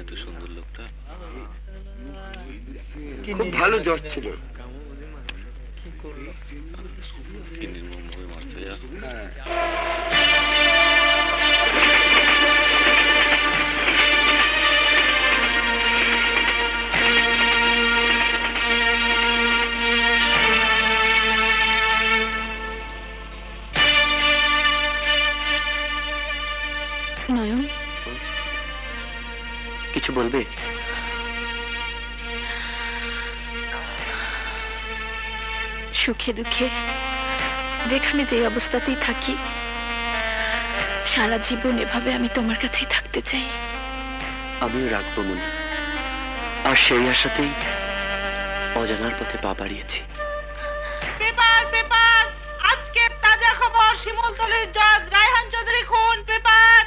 এত সুন্দর লোকটা। খুব ভালো জ্বর ছিল। কি নির্মম ভাবে মারছে সুখে দুঃখে যেখানে যে অবস্থাতেই থাকি সারা জীবন এভাবে আমি তোমার কাছেই থাকতে চাই। আমিও রাখব মনে আর সেই আশাতেই অজানার পথে পা বাড়িয়েছি। পেপার পেপার আজকের তাজা খবর শিমুলতলির জজ রায়হান চৌধুরী খুন পেপার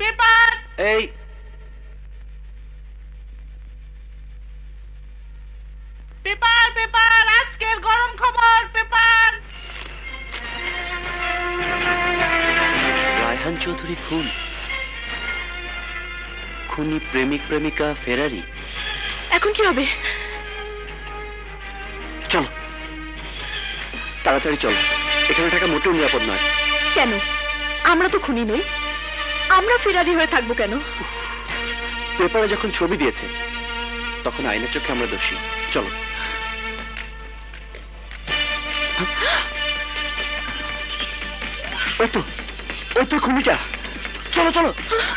পেপার। এই রায়হান চৌধুরী খুন। খুনি প্রেমিক প্রেমিকা ফেরারি। এখন কি হবে? চলো। তাড়াতাড়ি চলো। এখানে থাকা মোটেও নিরাপদ নয়। কেন? আমরা তো খুনি নই। আমরা ফেরারি হয়ে থাকব কেন? পেপারে যখন ছবি দিয়েছে তখন আইনের চোখে আমরা দোষী। চলো। ওই তো। ওই তো খুনিটা চলো চলো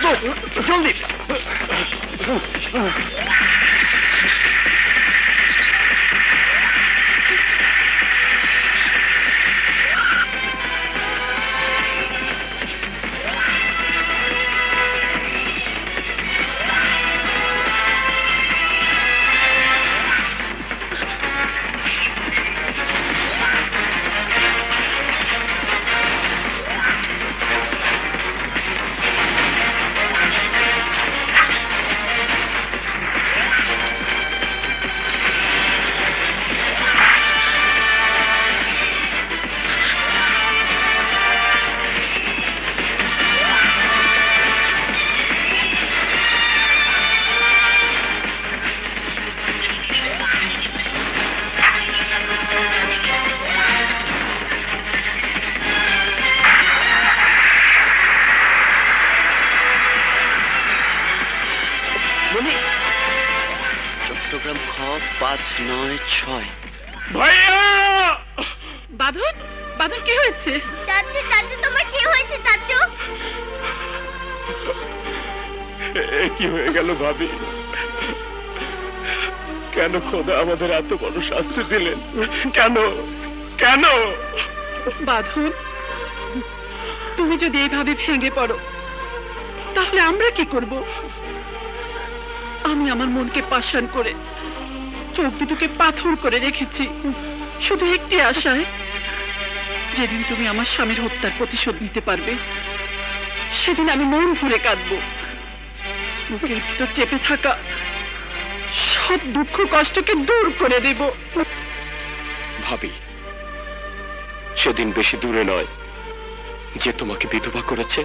দৌড়, জলদি নয় ছয়। বাঁধন বাঁধন কি হয়েছে? চাচু চাচু তোমার কি হয়েছে চাচু? এ কি হয়ে গেল ভাবি? কেন খোদা আমাদের এত বড় শাস্তি দিলেন? কেন? কেন? বাঁধন তুমি যদি এইভাবে ভেঙে পড়ো তাহলে আমরা কি করব? আমি আমার মনকে পাষাণ করে চোখ দুটোকে পাথর করে রেখেছি। শুধু একটি আশায়, যেদিন তুমি আমার স্বামীর হত্যার প্রতিশোধ নিতে পারবে, সেদিন আমি মন ভরে কাঁদবো। বুকের ভিতর চেপে থাকা সব দুঃখ, কষ্টকে দূর করে দেব। ভাবি, সেদিন বেশি দূরে নয়। যে তোমাকে বিধবা করেছে,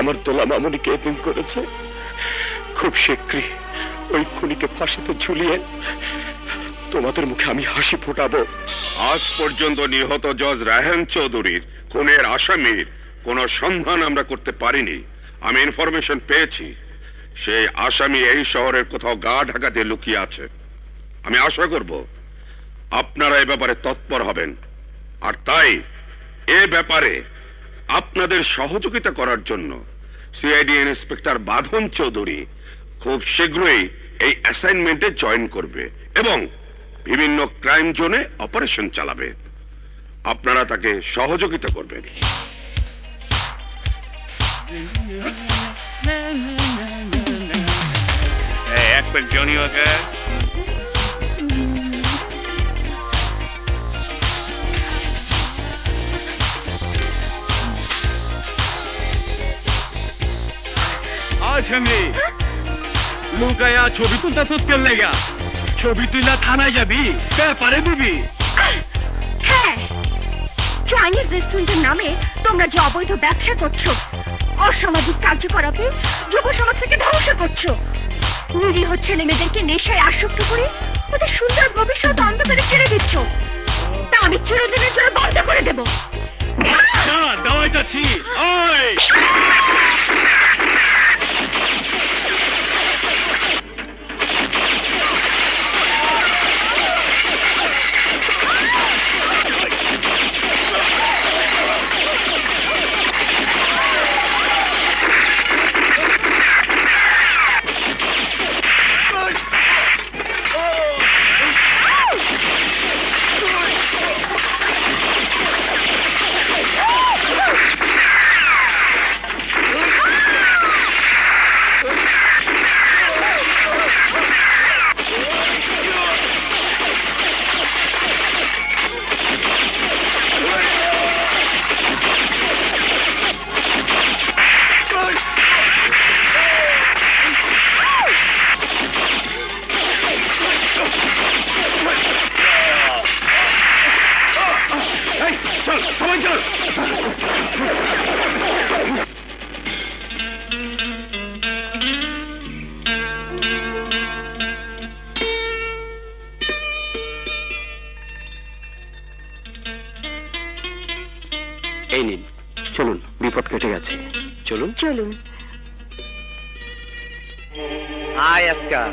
আমার দোলা মামনিকে এদিন করেছে, খুব শীঘ্রই ওই খুনিকে ফাঁসিতে ঝুলিয়ে তোমাদের মুখে আমি হাসি ফোটাবো। আজ পর্যন্ত নিহত জজ রায়হান চৌধুরীর, খুনের আসামির কোনো সন্ধান আমরা করতে পারিনি। আমি ইনফরমেশন পেয়েছি। সেই আসামি এই শহরের কোথাও গা ঢাকা দিয়ে লুকিয়ে আছে। আমি আশা করব আপনারা এ ব্যাপারে তৎপর হবেন। আর তাই, এ ব্যাপারে আপনাদের সহযোগিতা করার জন্য সিআইডি ইন্সপেক্টর বাঁধন চৌধুরী খুব শীঘ্রই এই অ্যাসাইনমেন্টে জয়েন করবে এবং বিভিন্ন ক্রাইম জোনে অপারেশন চালাবে। আপনারা তাকে সহযোগিতা করবেন। এক প্যাক জনি আজ লুকায়া ছবি তুলতে সত্যের লেগা। ছবি তুইলা থানায় যাবি ব্যাপারে দিবি। হ্যাঁ চাইনিজ রেস্টুরেন্টের নামে তোমরা যে অবৈধ ব্যবসা করছ, অসামাজিক কার্যকলাপে যুব সমাজ থেকে ধ্বংস করছ। নিরীহ ছেলে মেয়েদেরকে নেশায় আসক্ত করে ওদের সুন্দর ভবিষ্যৎ অন্ধকারে চল সবাই চল। এই নিন চলুন বিপদ কেটে গেছে। চলুন। চলুন। আয় আজকা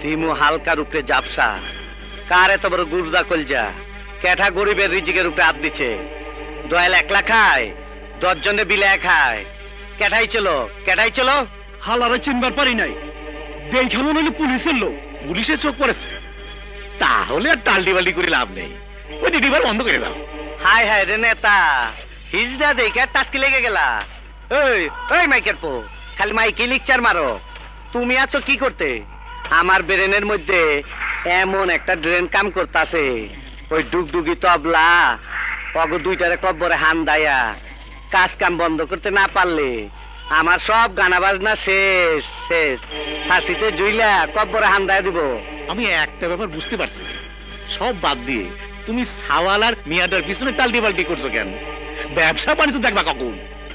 তিমু হালকার উপরে জাপসা। কার এত বড় গুরদা কলজা? ক্যাঠা গরিবের রিজিকের উপরে হাত দিছে দয়াল একলা খায় দশ দশজনে বিলে খায় ক্যাঠাই চলো ক্যাঠাই চলো। হালারে চিনবার পারি নাই। দেখে মনে হলো পুলিশের লোক পুলিশের চোখ পড়েছে। তাহলে আর টাল্টি বাল্টি করে লাভ নেই। ওই দিদিবার বন্ধ করে দাও। হাই হাই রে নেতা হিজড়া দেখে টাস্কি লেগে গেলা। ওই ওই মাইকের পো খালি মাইকে লিকচার মারো। তুমি আছো কি করতে? আমার ব্রেনের মধ্যে এমন একটা ড্রেন কাম করতাছে। ওই ডুগডুগি তবলা। অগ দুইটারে কব্বরে হান দায়া। কাজ কাম বন্ধ করতে না পারলে আমার সব গানা বাজনা শেষ শেষ। ফাঁসিতে জুইলা কব্বরে হান দায়া দিব। আমি একটা ব্যাপার বুঝতে পারছি। সব বাদ দিয়ে তুমি সাওয়াল আর মিয়াটার পিছনে টাল্টি বাল্টি করছ কেন? ব্যবসা বাণিজ্য দেখবা কখন?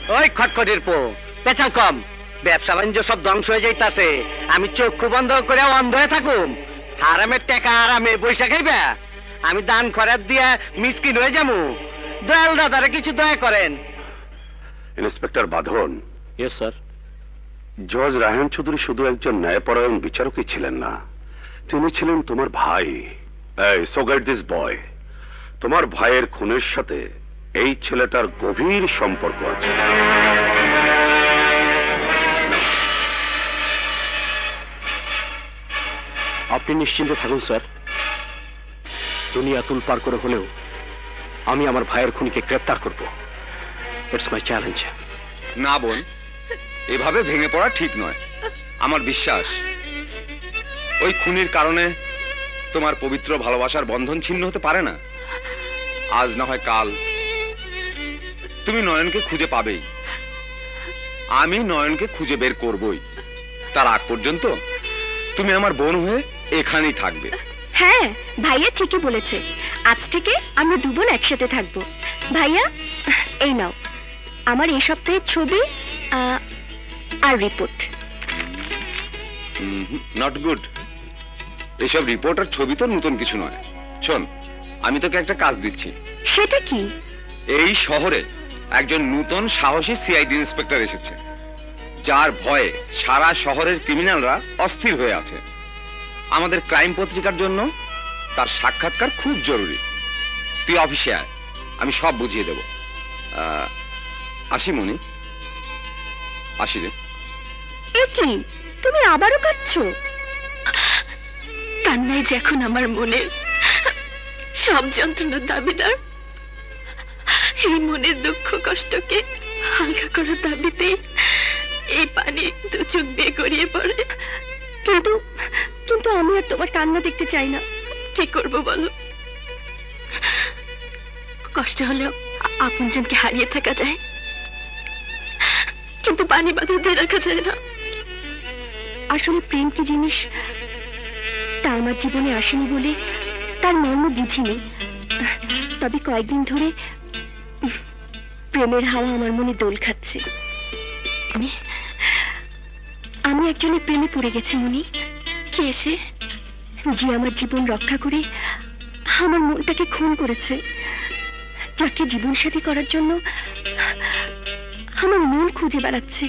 ওই খটখটির পো। পেঁচাল কম। ব্যবসা বাণিজ্য সব ধ্বংস হয়ে যাইতাছে। আমি চক্ষু বন্ধ করে অন্ধ হয়ে থাকুম। হারামের টাকা আরামে বৈশা খাইবা আমি দান খরাত দিয়া মিসকিন হয়ে যামু দয়াল দাদারে কিছু দয়া করেন। ইন্সপেক্টর বাঁধন। ইয়েস স্যার জজ রায়হান চৌধুরী শুধু একজন ন্যায়পরায়ণ বিচারকই ছিলেন না। তিনি ছিলেন তোমার ভাই। এই সো গেট দিস বয় তোমার ভাইয়ের খুনের সাথে এই ছেলেটার গভীর সম্পর্ক আছে। আপনি নিশ্চিন্তে থাকুন স্যার দুনিয়া তুল পার করে হলেও আমি আমার ভাইয়ের খুনিকে গ্রেপ্তার করব। ইটস মাই চ্যালেঞ্জ না, বোন, এভাবে ভেঙে পড়া ঠিক নয়। আমার বিশ্বাস, ওই খুনির কারণে তোমার পবিত্র ভালোবাসার বন্ধন ছিন্ন হতে পারে না। আজ না হয় কাল। তুমি নয়নকে খুঁজে পাবেই। আমি নয়নকে খুঁজে বের করবই। তার আগ পর্যন্ত তুমি আমার বোন হয়ে এখানেই থাকবে। হ্যাঁ ভাইয়া ঠিকই বলেছে। আজ থেকে আমরা দুবোন একসাথে থাকব। ভাইয়া এই নাও। আমার এই সপ্তাহের ছবি আর রিপোর্ট নট গুড এসব রিপোর্ট আর ছবি তো নতুন কিছু নয়। শোন আমি তোকে একটা কাজ দিচ্ছি। সেটা কি? এই শহরে একজন নতুন সাহসী সিআইডি ইন্সপেক্টর এসেছে। যার ভয়ে সারা শহরের ক্রিমিনালরা অস্থির হয়ে আছে। আমাদের ক্রাইম পত্রিকার জন্য তার সাক্ষাৎকার খুব জরুরি। তুই অফিসে আয়, আমি সব বুঝিয়ে দেব। আসি মনি। আসি রে। কি? তুমি আবারও কাঁদছো? কান্নাই যে এখন আমার মনের সব যন্ত্রণার দাবিদার, এই মনের দুঃখ কষ্টকে হালকা করার দাবিতেই এই পানি দু চোখ দিয়ে গড়িয়ে পড়ে। কিন্তু কিন্তু আমি আর তোমার কান্না দেখতে চাই না। কি করব বলো? কষ্ট হলেও আ- আপনজনকে হারিয়ে থাকা যায়। কিন্তু পানি বাধা দিয়ে রাখা যায় না। আসলে প্রেম কি জিনিস? তা আমার জীবনে আসেনি বলে তার মর্ম বুঝিনি। তবে কয়েকদিন ধরে প্রেমের হাওয়া আমার মনে দোল খাচ্ছে। আমি- আমি একজনের প্রেমে পড়ে গেছি, মনি। কে এসে যে আমার জীবন রক্ষা করে আমার মনটাকে খুন করেছে। যাকে জীবন সাথী করার জন্য আমার মন খুঁজে বেড়াচ্ছে।